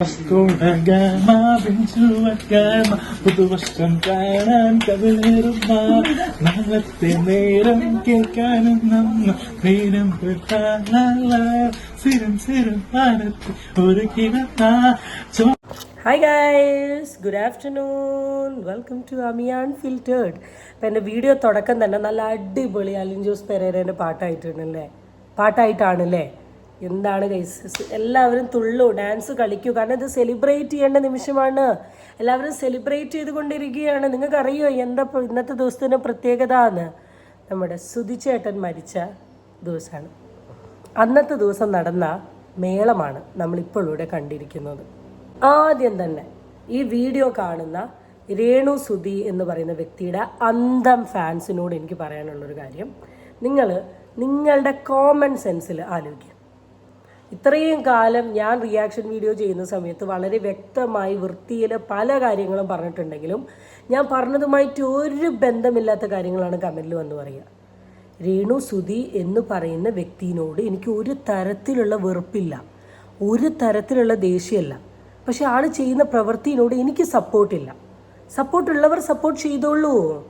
സ്കൂടകമാവിഞ്ചുവകമ പുതുവർഷം കാണാൻ കവിളേറുന്ന നാളത്തെ നേരം കേൾക്കാനും നമ്മ നേരം സിരം സിരം പാടത്ത് ഒരു കിടന്ന hi guys good afternoon welcome to അമിയാൻ filtered appam എന്റെ വീഡിയോ തുടക്കം തന്നെ നല്ല അടിപൊളി അലിൻ ജോസ് പെരേരേന്റെ പാട്ടായിട്ടുണ്ടല്ലേ പാട്ടായിട്ടാണല്ലേ എന്താണ് ഗൈസ് എല്ലാവരും തുള്ളു ഡാൻസ് കളിക്കൂ. കാരണം ഇത് സെലിബ്രേറ്റ് ചെയ്യേണ്ട നിമിഷമാണ്. എല്ലാവരും സെലിബ്രേറ്റ് ചെയ്തുകൊണ്ടിരിക്കുകയാണ്. നിങ്ങൾക്ക് അറിയോ എന്താ ഇന്നത്തെ ദിവസത്തിന്റെ പ്രത്യേകത എന്ന്? നമ്മുടെ സുതിച്ചേട്ടൻ മരിച്ച ദിവസമാണ്. അന്നത്തെ ദിവസം നടന്ന മേളമാണ് നമ്മളിപ്പോൾ ഇവിടെ കണ്ടിരിക്കുന്നത്. ആദ്യം തന്നെ ഈ വീഡിയോ കാണുന്ന രേണു സുധി എന്ന് പറയുന്ന വ്യക്തിയുടെ അന്തം ഫാൻസിനോട് എനിക്ക് പറയാനുള്ളൊരു കാര്യം. നിങ്ങൾ നിങ്ങളുടെ കോമൺ സെൻസിൽ ആലോചിക്കുക. ഇത്രയും കാലം ഞാൻ റിയാക്ഷൻ വീഡിയോ ചെയ്യുന്ന സമയത്ത് വളരെ വ്യക്തമായി വൃത്തിയിൽ പല കാര്യങ്ങളും പറഞ്ഞിട്ടുണ്ടെങ്കിലും ഞാൻ പറഞ്ഞതുമായിട്ട് ഒരു ബന്ധമില്ലാത്ത കാര്യങ്ങളാണ് കമന്റിൽ വന്ന് പറയുക. രേണു സുധി എന്ന് പറയുന്ന വ്യക്തിയോട് എനിക്ക് ഒരു തരത്തിലുള്ള വെറുപ്പില്ല. ഒരു തരത്തിലുള്ള ദേഷ്യമല്ല. പക്ഷെ ആൾ ചെയ്യുന്ന പ്രവൃത്തിയിനോട് എനിക്ക് സപ്പോർട്ടില്ല സപ്പോർട്ടുള്ളവർ സപ്പോർട്ട് ചെയ്തോളൂ.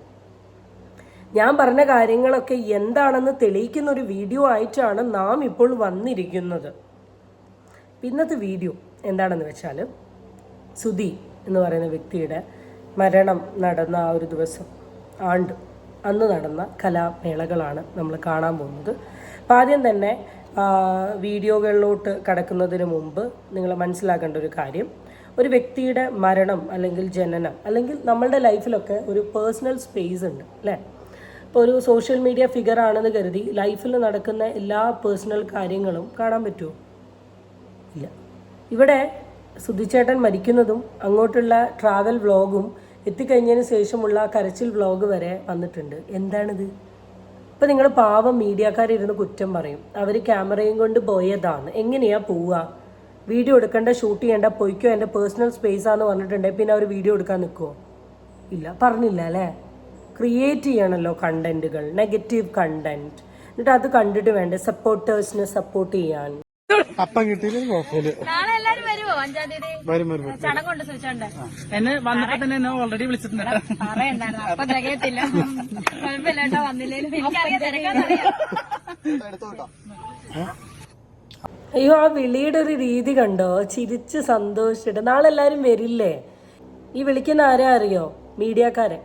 ഞാൻ പറഞ്ഞ കാര്യങ്ങളൊക്കെ എന്താണെന്ന് തെളിയിക്കുന്ന ഒരു വീഡിയോ ആയിട്ടാണ് നാം ഇപ്പോൾ വന്നിരിക്കുന്നത്. ഇന്നത്തെ വീഡിയോ എന്താണെന്ന് വെച്ചാൽ സുധി എന്ന് പറയുന്ന വ്യക്തിയുടെ മരണം നടന്ന ആ ഒരു ദിവസം ആണ്ട് അന്ന് നടന്ന കലാമേളകളാണ് നമ്മൾ കാണാൻ പോകുന്നത്. അപ്പം ആദ്യം തന്നെ വീഡിയോകളിലോട്ട് കടക്കുന്നതിന് മുമ്പ് നിങ്ങൾ മനസ്സിലാക്കേണ്ട ഒരു കാര്യം. ഒരു വ്യക്തിയുടെ മരണം അല്ലെങ്കിൽ ജനനം അല്ലെങ്കിൽ നമ്മളുടെ ലൈഫിലൊക്കെ ഒരു പേഴ്സണൽ സ്പേസ് ഉണ്ട് അല്ലേ? ഇപ്പോൾ ഒരു സോഷ്യൽ മീഡിയ ഫിഗർ ആണെന്ന് കരുതി ലൈഫിൽ നടക്കുന്ന എല്ലാ പേഴ്സണൽ കാര്യങ്ങളും കാണാൻ പറ്റുമോ? ഇല്ല. ഇവിടെ സുധിച്ചേട്ടൻ മരിക്കുന്നതും അങ്ങോട്ടുള്ള ട്രാവൽ വ്ളോഗും എത്തിക്കഴിഞ്ഞതിന് ശേഷമുള്ള കരച്ചിൽ വ്ളോഗ് വരെ വന്നിട്ടുണ്ട്. എന്താണിത്? ഇപ്പം നിങ്ങൾ പാവം മീഡിയക്കാരിരുന്ന് കുറ്റം പറയും. അവർ ക്യാമറയും കൊണ്ട് പോയതാണ്. എങ്ങനെയാ പോവുക വീഡിയോ എടുക്കേണ്ട ഷൂട്ട് ചെയ്യേണ്ട പൊയ്ക്കോ എന്റെ പേഴ്സണൽ സ്പേസ് ആന്ന് പറഞ്ഞിട്ടുണ്ടെങ്കിൽ പിന്നെ അവർ വീഡിയോ എടുക്കാൻ നിൽക്കുമോ ഇല്ല. പറഞ്ഞില്ല അല്ലേ? ക്രിയേറ്റ് ചെയ്യണമല്ലോ കണ്ടന്റുകൾ നെഗറ്റീവ് കണ്ടന്റ് എന്നിട്ട് അത് കണ്ടിട്ട് വേണ്ടേ? സപ്പോർട്ടേഴ്സിനെ സപ്പോർട്ട് ചെയ്യാൻ. അപ്പം കിട്ടിയില്ല കുഴപ്പമില്ല. നാളെ എല്ലാരും വരുമോ അഞ്ചാം തീയതി? വരും വരും ചടങ്ങുണ്ട് എന്നെ വന്നപ്പോ തന്നെ എന്നെ ഓൾറെഡി വിളിച്ചിട്ടുണ്ട്. പറയണ്ടായിരുന്നു അപ്പൊ തികയത്തില്ല കുഴപ്പമില്ലാട്ടോ വന്നില്ലേലും എനിക്കറിയാം തിരക്കാന്നറിയാം അയ്യോ ആ വിളിയുടെ ഒരു രീതി കണ്ടോ? ചിരിച്ച് സന്തോഷിച്ചിട്ട്. നാളെ എല്ലാരും വരില്ലേ? ഈ വിളിക്കുന്ന ആരാ അറിയോ? മീഡിയക്കാരൻ.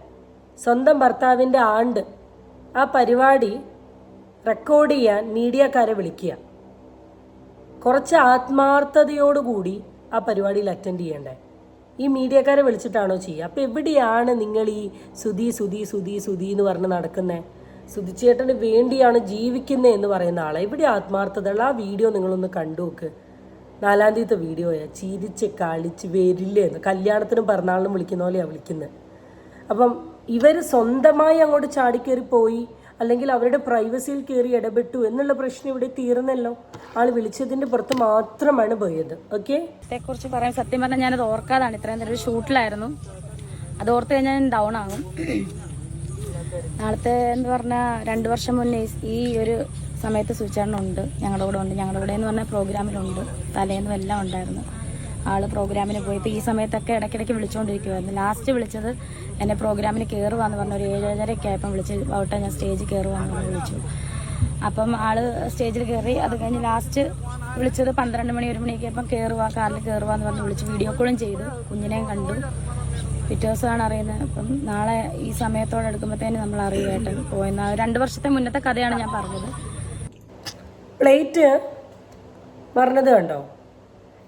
സ്വന്തം ഭർത്താവിന്റെ ആണ്ട്. ആ പരിപാടി റെക്കോർഡ് ചെയ്യാൻ മീഡിയക്കാരെ വിളിക്കുക. കുറച്ച് ആത്മാർത്ഥതയോടുകൂടി ആ പരിപാടിയിൽ അറ്റൻഡ് ചെയ്യേണ്ടേ? ഈ മീഡിയക്കാരെ വിളിച്ചിട്ടാണോ ചെയ്യുക അപ്പോൾ എവിടെയാണ് നിങ്ങൾ ഈ സുധി സുധി സുധി സുധി എന്ന് പറഞ്ഞ് നടക്കുന്നത് സുധിച്ചേട്ടന് വേണ്ടിയാണ് ജീവിക്കുന്നത് എന്ന് പറയുന്ന ആളെ. എവിടെ ആത്മാർത്ഥതയുള്ള ആ വീഡിയോ നിങ്ങളൊന്ന് കണ്ടു നോക്ക്. നാലാം തീയതി വീഡിയോയാ ചിരിച്ച് കളിച്ച് വരില്ലേ എന്ന്. കല്യാണത്തിനും പിറന്നാളിനും വിളിക്കുന്ന പോലെയാണ് വിളിക്കുന്നത് അപ്പം ഇവർ സ്വന്തമായി അങ്ങോട്ട് ചാടിക്കേറി പോയി അല്ലെങ്കിൽ അവരുടെ പ്രൈവസിയിൽ കയറി ഇടപെട്ടു എന്നുള്ള പ്രശ്നം ഇവിടെ തീർന്നല്ലോ. ആൾ വിളിച്ചതിന്റെ പുറത്ത് മാത്രമാണ് പോയത്. ഓക്കെ കുറിച്ച് പറയാൻ സത്യം പറഞ്ഞാൽ ഞാനത് ഓർക്കാതാണ്. ഇത്രയും നേരം ഷൂട്ടിലായിരുന്നു. അത് ഓർത്ത് കഴിഞ്ഞാൽ ഞാൻ ഡൗൺ ആകും. നാളത്തെ എന്ന് പറഞ്ഞാൽ രണ്ട് വർഷം മുന്നേ ഈ ഒരു സമയത്ത് സൂചാരണുണ്ട് ഞങ്ങളുടെ കൂടെ ഉണ്ട്. ഞങ്ങളുടെ കൂടെ എന്ന് പറഞ്ഞാൽ പ്രോഗ്രാമിലുണ്ട് തലേന്നും എല്ലാം ഉണ്ടായിരുന്നു. ആൾ പ്രോഗ്രാമിന് പോയി. ഈ സമയത്തൊക്കെ ഇടയ്ക്കിടയ്ക്ക് വിളിച്ചുകൊണ്ടിരിക്കുമായിരുന്നു ലാസ്റ്റ് വിളിച്ചത് എന്നെ പ്രോഗ്രാമിന് കയറുവാന്ന് പറഞ്ഞ ഒരു ഏഴരയൊക്കെ ആയപ്പം വിളിച്ച് ഔട്ടെ ഞാൻ സ്റ്റേജിൽ കയറുവാന്ന് പറഞ്ഞ് വിളിച്ചു. അപ്പം ആൾ സ്റ്റേജിൽ കയറി അത് കഴിഞ്ഞ് ലാസ്റ്റ് വിളിച്ചത് പന്ത്രണ്ട് മണി ഒരു മണിയൊക്കെ ആയപ്പം കയറുക കാറിൽ കയറുവാന്ന് പറഞ്ഞ് വിളിച്ച് വീഡിയോ കോളും ചെയ്തു. കുഞ്ഞിനെയും കണ്ടു. പിറ്റേ ദിവസമാണ് അറിയുന്നത്. അപ്പം നാളെ ഈ സമയത്തോടെ എടുക്കുമ്പോഴത്തേന് നമ്മൾ അറിയുമായിട്ട് പോയെന്ന. രണ്ട് വർഷത്തെ മുന്നത്തെ കഥയാണ് ഞാൻ പറഞ്ഞത്. പ്ലേറ്റ് പറഞ്ഞത് കണ്ടോ?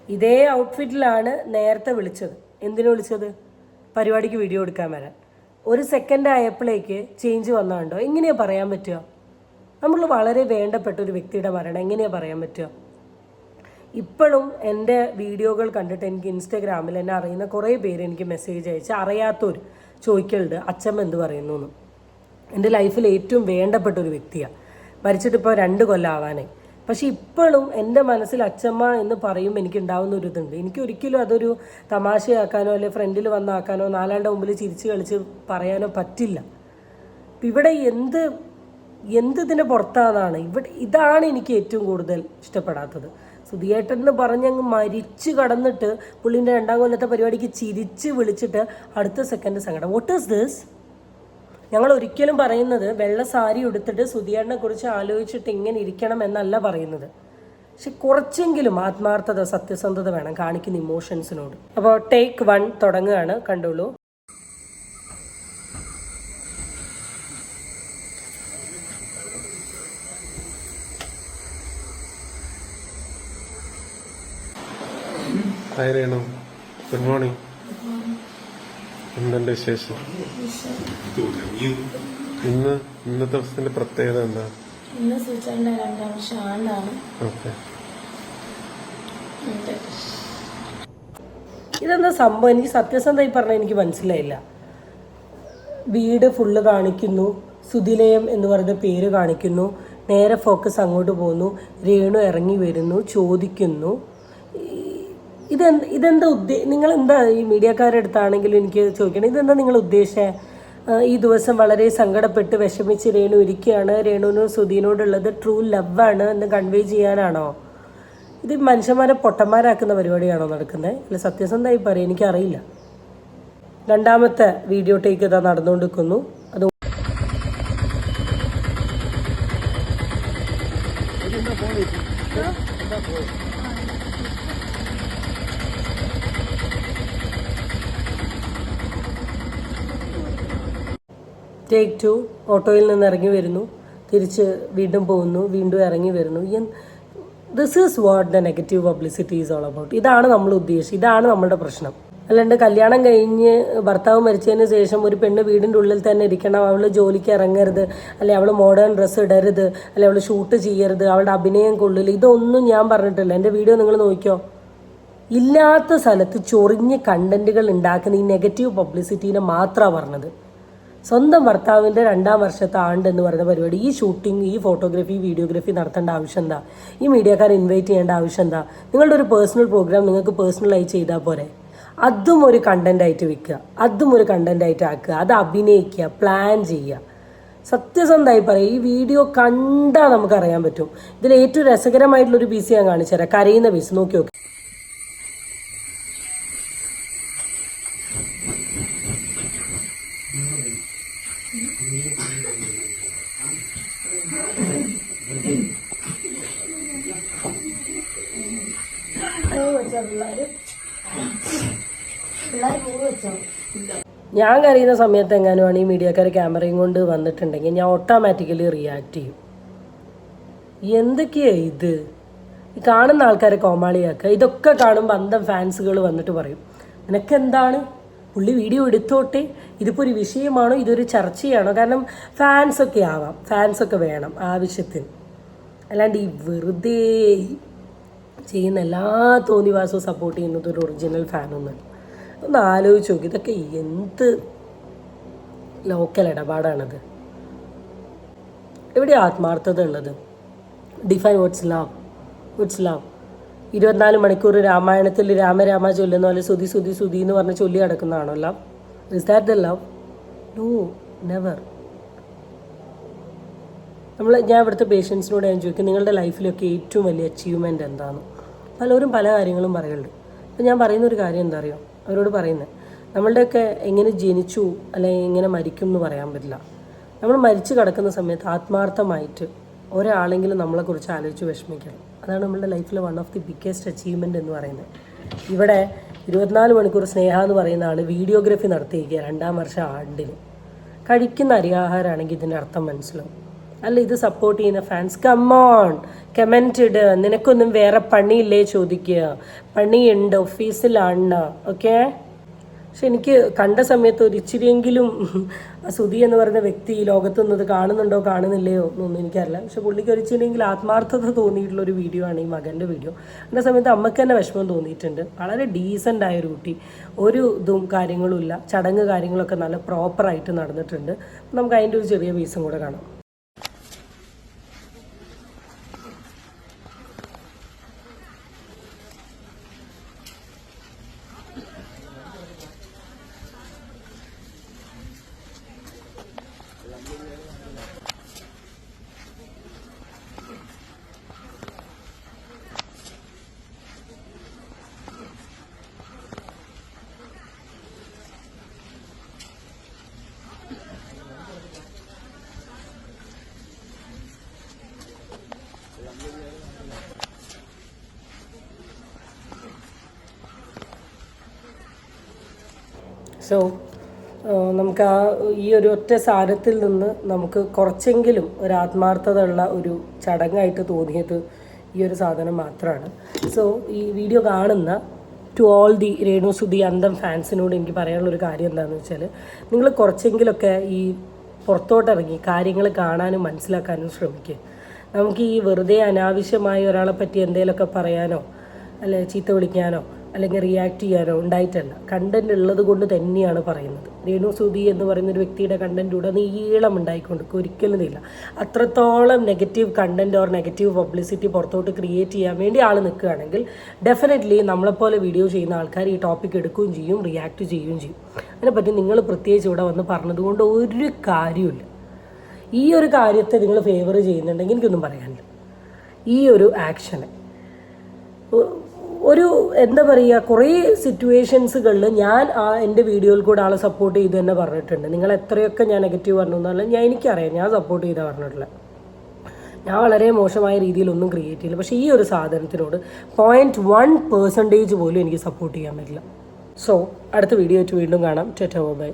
ഇതേ ഔട്ട്ഫിറ്റിലാണ് നേരത്തെ വിളിച്ചത്. എന്തിനു വിളിച്ചത്? പരിപാടിക്ക് വീഡിയോ എടുക്കാൻ വരാൻ. ഒരു സെക്കൻഡ് ആയപ്പോഴേക്ക് ചേഞ്ച് വന്നാണ്ടോ എങ്ങനെയാ പറയാൻ പറ്റുക? നമ്മൾ വളരെ വേണ്ടപ്പെട്ട ഒരു വ്യക്തിയുടെ മരണം എങ്ങനെയാ പറയാൻ പറ്റുക? ഇപ്പോഴും എന്റെ വീഡിയോകൾ കണ്ടിട്ട് എനിക്ക് ഇൻസ്റ്റാഗ്രാമിൽ എന്നെ അറിയുന്ന കുറേ പേര് എനിക്ക് മെസ്സേജ് അയച്ച് അറിയാത്തവർ ചോദിക്കലുണ്ട് അച്ഛമ്മ എന്ത് പറയുന്നു എന്ന്. എന്റെ ലൈഫിൽ ഏറ്റവും വേണ്ടപ്പെട്ട ഒരു വ്യക്തിയാണ് മരിച്ചിട്ടിപ്പോൾ രണ്ട് കൊല്ലം ആവാനായി. പക്ഷെ ഇപ്പോഴും എന്റെ മനസ്സിൽ അച്ഛമ്മ എന്ന് പറയുമ്പോൾ എനിക്ക് ഉണ്ടാവുന്ന ഒരു ഇതുണ്ട് എനിക്ക് ഒരിക്കലും അതൊരു തമാശയാക്കാനോ അല്ലെ ഫ്രണ്ടിൽ വന്നാക്കാനോ നാലാളുടെ മുമ്പിൽ ചിരിച്ച് കളിച്ച് പറയാനോ പറ്റില്ല. ഇപ്പം ഇവിടെ എന്ത് എന്ത് ഇതിന്റെ പുറത്താണെന്നാണ് ഇവിടെ ഇതാണ് എനിക്ക് ഏറ്റവും കൂടുതൽ ഇഷ്ടപ്പെടാത്തത്. സുധിയേട്ടൻ എന്ന് പറഞ്ഞങ്ങ് മരിച്ചു കടന്നിട്ട് പുള്ളിന്റെ രണ്ടാം കൊല്ലത്തെ പരിപാടിക്ക് ചിരിച്ച് വിളിച്ചിട്ട് അടുത്ത സെക്കൻഡ് സങ്കടം. വാട്ട് ഈസ് ദിസ് ഞങ്ങൾ ഒരിക്കലും പറയുന്നത് വെള്ള സാരി ഉടുത്തിട്ട് സുധിയേട്ടനെ കുറിച്ച് ആലോചിച്ചിട്ട് ഇങ്ങനെ ഇരിക്കണം എന്നല്ല പറയുന്നത്. പക്ഷെ കുറച്ചെങ്കിലും ആത്മാർത്ഥത സത്യസന്ധത വേണം കാണിക്കുന്ന ഇമോഷൻസിനോട്. അപ്പോൾ ടേക്ക് വൺ തുടങ്ങുകയാണ് കണ്ടോളൂ ഗുഡ് മോർണിംഗ് എന്തുണ്ട് വിശേഷം. ഇന്ന് ഇന്നത്തെ ദിവസത്തിന്റെ പ്രത്യേകത എന്താ? ഇന്ന് സൂചിച്ചാണ്ട രണ്ടാം വർഷം ആണ്ടാണ് ഓക്കെ ഇതെന്താ സംഭവം? എനിക്ക് സത്യസന്ധമായി പറഞ്ഞാൽ എനിക്ക് മനസ്സിലായില്ല. വീട് ഫുള്ള് കാണിക്കുന്നു സുതിലയം എന്ന് പറയുന്ന പേര് കാണിക്കുന്നു നേരെ ഫോക്കസ് അങ്ങോട്ട് പോകുന്നു രേണു ഇറങ്ങി വരുന്നു ചോദിക്കുന്നു. ഇതെന്ത് ഇതെന്താ ഉദ്ദേ നിങ്ങൾ എന്താ ഈ മീഡിയക്കാരുടെ അടുത്താണെങ്കിലും എനിക്ക് ചോദിക്കണം ഇതെന്താ നിങ്ങൾ ഉദ്ദേശിച്ചത് ഈ ദിവസം വളരെ സങ്കടപ്പെട്ട് വിഷമിച്ച് രേണു ഇരിക്കുകയാണ്. രേണുവിനും സുധീനോടുള്ളത് ട്രൂ ലവാണ് എന്ന് കൺവേ ചെയ്യാനാണോ? ഇത് മനുഷ്യന്മാരെ പൊട്ടന്മാരാക്കുന്ന പരിപാടിയാണോ നടക്കുന്നത് അല്ല സത്യസന്ധമായി പറയാം എനിക്കറിയില്ല. രണ്ടാമത്തെ വീഡിയോ ടേക്ക് ഇതാ നടന്നുകൊണ്ടിരിക്കുന്നു അത് ടേക്ക് ടു ഓട്ടോയിൽ നിന്ന് ഇറങ്ങി വരുന്നു. തിരിച്ച് വീണ്ടും പോകുന്നു വീണ്ടും ഇറങ്ങി വരുന്നു. This is what the negative publicity is all about ഇതാണ് നമ്മൾ ഉദ്ദേശിച്ചത് ഇതാണ് നമ്മുടെ പ്രശ്നം. അല്ലാണ്ട് കല്യാണം കഴിഞ്ഞ് ഭർത്താവ് മരിച്ചതിന് ശേഷം ഒരു പെണ്ണ് വീടിന്റെ ഉള്ളിൽ തന്നെ ഇരിക്കണം അവൾ ജോലിക്ക് ഇറങ്ങരുത് അല്ലെ അവൾ മോഡേൺ ഡ്രസ്സ് ഇടരുത് അല്ലെ അവൾ ഷൂട്ട് ചെയ്യരുത് അവളുടെ അഭിനയം കൊള്ളില്ല. ഇതൊന്നും ഞാൻ പറഞ്ഞിട്ടില്ല. എന്റെ വീഡിയോ നിങ്ങൾ നോക്കിയോ ഇല്ലാത്ത സ്ഥലത്ത് ചൊറിഞ്ഞ് കണ്ടന്റുകൾ ഉണ്ടാക്കുന്ന ഈ നെഗറ്റീവ് പബ്ലിസിറ്റീനെ മാത്രമാണ് പറഞ്ഞത്. സ്വന്തം ഭർത്താവിന്റെ രണ്ടാം വർഷത്തെ ആണ്ട് എന്ന് പറയുന്ന പരിപാടി. ഈ ഷൂട്ടിംഗ് ഈ ഫോട്ടോഗ്രാഫി വീഡിയോഗ്രാഫി നടത്തേണ്ട ആവശ്യം എന്താ? ഈ മീഡിയക്കാർ ഇൻവൈറ്റ് ചെയ്യേണ്ട ആവശ്യം എന്താ? നിങ്ങളുടെ ഒരു പേഴ്സണൽ പ്രോഗ്രാം നിങ്ങൾക്ക് പേഴ്സണലായി ചെയ്താൽ പോരെ. അതും ഒരു കണ്ടന്റ് ആയിട്ട് വെക്കുക. അതും ഒരു കണ്ടന്റ് ആയിട്ട് ആക്കുക. അത് അഭിനയിക്കുക പ്ലാൻ ചെയ്യുക. സത്യസന്ധമായി പറയും. ഈ വീഡിയോ കണ്ടാൽ നമുക്കറിയാൻ പറ്റും. ഇതിൽ ഏറ്റവും രസകരമായിട്ടുള്ളൊരു പീസ് ഞാൻ കാണിച്ചു തരാം കരയുന്ന പീസ് നോക്കി നോക്കി. ഞാൻ കരയുന്ന സമയത്ത് എങ്ങാനുമാണ് ഈ മീഡിയക്കാർ ക്യാമറയും കൊണ്ട് വന്നിട്ടുണ്ടെങ്കിൽ ഞാൻ ഓട്ടോമാറ്റിക്കലി റിയാക്ട് ചെയ്യും. എന്തൊക്കെയാ ഇത്? ഈ കാണുന്ന ആൾക്കാരെ കോമാളിയാക്കുക. ഇതൊക്കെ കാണുമ്പോൾ അന്തം ഫാൻസുകൾ വന്നിട്ട് പറയും നിനക്കെന്താണ്? പുള്ളി വീഡിയോ എടുത്തോട്ടെ? ഇതിപ്പോൾ ഒരു വിഷയമാണോ? ഇതൊരു ചർച്ചയാണോ? കാരണം ഫാൻസൊക്കെ ആവാം. ഫാൻസൊക്കെ വേണം ആവശ്യത്തിന്. അല്ലാണ്ട് ഈ വെറുതെ ചെയ്യുന്ന എല്ലാ തോന്നിവാസവും സപ്പോർട്ട് ചെയ്യുന്നത് ഒരു ഒറിജിനൽ ഫാനൊന്നും ഒന്ന് ആലോചിച്ച് നോക്കി. ഇതൊക്കെ എന്ത് ലോക്കൽ ഇടപാടാണത്? എവിടെ ആത്മാർത്ഥത ഉള്ളത്? Define what's love what's love ഇരുപത്തിനാല് മണിക്കൂർ രാമായണത്തിൽ രാമരാമ ചൊല്ലുന്ന പോലെ സുതി സുതി സുതി എന്ന് പറഞ്ഞ് ചൊല്ലി കിടക്കുന്നതാണോ love is that the love no never നമ്മൾ ഞാൻ ഇവിടുത്തെ പേഷ്യൻസിനോട് ഞാൻ ചോദിക്കും നിങ്ങളുടെ ലൈഫിലൊക്കെ ഏറ്റവും വലിയ അച്ചീവ്മെന്റ് എന്താണ് പലരും പല കാര്യങ്ങളും പറയുന്നുണ്ട്. അപ്പം ഞാൻ പറയുന്ന ഒരു കാര്യം എന്താ അറിയോ? അവരോട് പറയുന്നത് നമ്മളുടെയൊക്കെ എങ്ങനെ ജനിച്ചു അല്ലെങ്കിൽ എങ്ങനെ മരിക്കും എന്ന് പറയാൻ പറ്റില്ല. നമ്മൾ മരിച്ചു കിടക്കുന്ന സമയത്ത് ആത്മാർത്ഥമായിട്ട് ഒരാളെങ്കിലും നമ്മളെക്കുറിച്ച് ആലോചിച്ച് വിഷമിക്കണം. അതാണ് നമ്മളുടെ ലൈഫിലെ one of the biggest achievement എന്ന് പറയുന്നത്. ഇവിടെ ഇരുപത്തിനാല് മണിക്കൂർ സ്നേഹ എന്ന് പറയുന്ന ആൾ വീഡിയോഗ്രഫി നടത്തിയിരിക്കുക രണ്ടാം വർഷം ആണ്ടിൽ കഴിക്കുന്ന അരിയാഹാരമാണെങ്കിൽ ഇതിന്റെ അർത്ഥം മനസ്സിലാവും. അല്ല ഇത് സപ്പോർട്ട് ചെയ്യുന്ന ഫാൻസ് കമ്മോൺ കമന്റ് ഇട്. നിനക്കൊന്നും വേറെ പണിയില്ലേ ചോദിക്കുക. പണിയുണ്ട് ഓഫീസിലാണ് ഓക്കെ പക്ഷെ എനിക്ക് കണ്ട സമയത്ത് ഒരു ഇച്ചിരിയെങ്കിലും സുധി എന്ന് പറയുന്ന വ്യക്തി ഈ ലോകത്ത് നിന്നത് കാണുന്നുണ്ടോ കാണുന്നില്ലയോ എന്നൊന്നും എനിക്കറിയില്ല. പക്ഷെ പുള്ളിക്ക് ഒരു ആത്മാർത്ഥത തോന്നിയിട്ടുള്ള ഒരു വീഡിയോ ആണ് ഈ മകന്റെ വീഡിയോ അതിന്റെ സമയത്ത് അമ്മയ്ക്ക് തന്നെ വിഷമം തോന്നിയിട്ടുണ്ട്. വളരെ ഡീസന്റ് ആയ ഒരു കുട്ടി. ഒരു ഇതും കാര്യങ്ങളും ഇല്ല. ചടങ്ങ് കാര്യങ്ങളൊക്കെ നല്ല പ്രോപ്പറായിട്ട് നടന്നിട്ടുണ്ട്. നമുക്ക് അതിന്റെ ഒരു ചെറിയ പീസും കൂടെ കാണാം. സോ നമുക്ക് ആ ഈ ഒരു ഒറ്റ സാരത്തിൽ നിന്ന് നമുക്ക് കുറച്ചെങ്കിലും ഒരു ആത്മാർത്ഥതയുള്ള ഒരു ചടങ്ങായിട്ട് തോന്നിയത് ഈ ഒരു സാധനം മാത്രമാണ് സോ ഈ വീഡിയോ കാണുന്ന to all the Renu Sudhi അന്തം ഫാൻസിനോട് എനിക്ക് പറയാനുള്ളൊരു കാര്യം എന്താണെന്ന് വെച്ചാൽ നിങ്ങൾ കുറച്ചെങ്കിലൊക്കെ ഈ പുറത്തോട്ടിറങ്ങി കാര്യങ്ങൾ കാണാനും മനസ്സിലാക്കാനും ശ്രമിക്കുക നമുക്ക് ഈ വെറുതെ അനാവശ്യമായി ഒരാളെ പറ്റി എന്തെങ്കിലുമൊക്കെ പറയാനോ അല്ലെ ചീത്ത വിളിക്കാനോ അല്ലെങ്കിൽ റിയാക്ട് ചെയ്യാനോ ഉണ്ടായിട്ടല്ല. കണ്ടന്റ് ഉള്ളത് കൊണ്ട് തന്നെയാണ് പറയുന്നത്. രേണു സുധി എന്ന് പറയുന്ന ഒരു വ്യക്തിയുടെ കണ്ടന്റ് ഉടനീളം ഉണ്ടായിക്കൊണ്ട് ഒരിക്കലും ഇല്ല. അത്രത്തോളം negative content or negative publicity പുറത്തോട്ട് ക്രിയേറ്റ് ചെയ്യാൻ വേണ്ടി ആൾ നിൽക്കുകയാണെങ്കിൽ ഡെഫിനറ്റ്ലി നമ്മളെപ്പോലെ വീഡിയോ ചെയ്യുന്ന ആൾക്കാർ ഈ ടോപ്പിക് എടുക്കുകയും ചെയ്യും റിയാക്ട് ചെയ്യുകയും ചെയ്യും. അതിനെപ്പറ്റി നിങ്ങൾ പ്രത്യേകിച്ച് ഇവിടെ വന്ന് പറഞ്ഞതുകൊണ്ട് ഒരു കാര്യമില്ല ഈ ഒരു കാര്യത്തെ നിങ്ങൾ ഫേവർ ചെയ്യുന്നുണ്ടെങ്കിൽ എനിക്കൊന്നും പറയാനില്ല. ഈ ഒരു ആക്ഷനെ ഒരു എന്താ പറയുക കുറേ സിറ്റുവേഷൻസുകളിൽ ഞാൻ ആ എന്റെ വീഡിയോയിൽ കൂടെ ആളെ സപ്പോർട്ട് ചെയ്തു തന്നെ പറഞ്ഞിട്ടുണ്ട്. നിങ്ങൾ എത്രയൊക്കെ ഞാൻ നെഗറ്റീവ് പറഞ്ഞു എന്നല്ല ഞാൻ എനിക്കറിയാം ഞാൻ സപ്പോർട്ട് ചെയ്താൽ പറഞ്ഞിട്ടില്ല ഞാൻ വളരെ മോശമായ രീതിയിലൊന്നും ക്രിയേറ്റ് ചെയ്യില്ല പക്ഷേ ഈ ഒരു സാധനത്തിനോട് പോയിന്റ് വൺ പേഴ്സന്റേജ് പോലും എനിക്ക് സപ്പോർട്ട് ചെയ്യാൻ പറ്റില്ല. സോ അടുത്ത വീഡിയോ ആയിട്ട് വീണ്ടും കാണാം. ടെറ്റോ ബൈ